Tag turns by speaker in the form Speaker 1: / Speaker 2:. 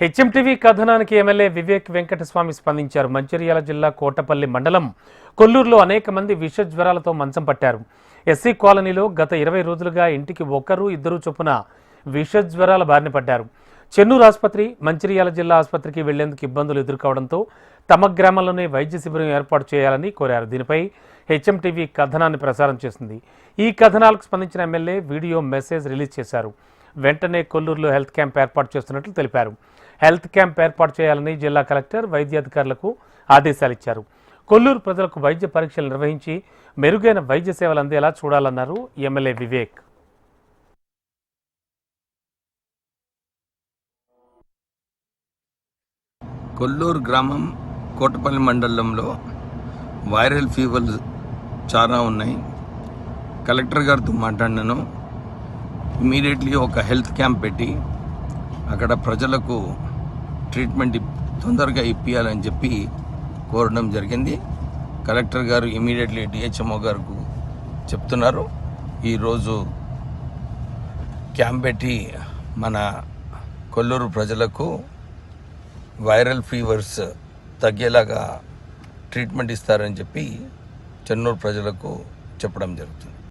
Speaker 1: HMTV కథనానికి MLA Vivek Venkataswamy స్పందించారు. మంచిర్యాల జిల్లా కోటపల్లి మండలం కొల్లూరులో అనేక మంది విష జ్వరాలతో మంచం పట్టారు. ఎస్సీ కాలనీలో గత ఇరవై రోజులుగా ఇంటికి ఒకరు ఇద్దరు చొప్పున విష జ్వరాల బారిన పడ్డారు. చెన్నూరు ఆసుపత్రి మంచిర్యాల జిల్లా ఆసుపత్రికి వెళ్ళేందుకు ఇబ్బందులు ఎదుర్కోవడంతో తమ గ్రామంలోనే వైద్య శిబిరం ఏర్పాటు చేయాలని కోరారు. దీనిపై హెచ్ఎంటీవీ కథనాన్ని ప్రసారం చేసింది. ఈ కథనాలకు స్పందించిన ఎమ్మెల్యే వీడియో మెసేజ్ రిలీజ్ చేశారు. వెంటనే కొల్లూరులో హెల్త్ క్యాంప్ ఏర్పాటు చేస్తున్నట్లు తెలిపారు. హెల్త్ క్యాంప్ ఏర్పాటు చేయాలని జిల్లా కలెక్టర్ వైద్యాధికారులకు ఆదేశాలు ఇచ్చారు. కొల్లూరు ప్రజలకు వైద్య పరీక్షలు నిర్వహించి మెరుగైన వైద్య సేవలు అందేలా చూడాలన్నారు ఎమ్మెల్యే వివేక్.
Speaker 2: కొల్లూరు గ్రామం కోటపల్లి మండలంలో వైరల్ ఫీవర్స్ చాలా ఉన్నాయి. కలెక్టర్ గారితో మాట్లాడినాను. ఇమీడియట్లీ ఒక హెల్త్ క్యాంప్ పెట్టి అక్కడ ప్రజలకు ట్రీట్మెంట్ ఇప్- తొందరగా ఇప్పించాలని చెప్పి కోరడం జరిగింది. కలెక్టర్ గారు ఇమీడియట్లీ డిహెచ్ఎంఓ గారికి చెప్తున్నారు. ఈరోజు క్యాంప్ పెట్టి మన కొల్లూరు ప్రజలకు వైరల్ ఫీవర్స్ తగ్గేలాగా ట్రీట్మెంట్ ఇస్తారని చెప్పి చెన్నూరు ప్రజలకు చెప్పడం జరుగుతుంది.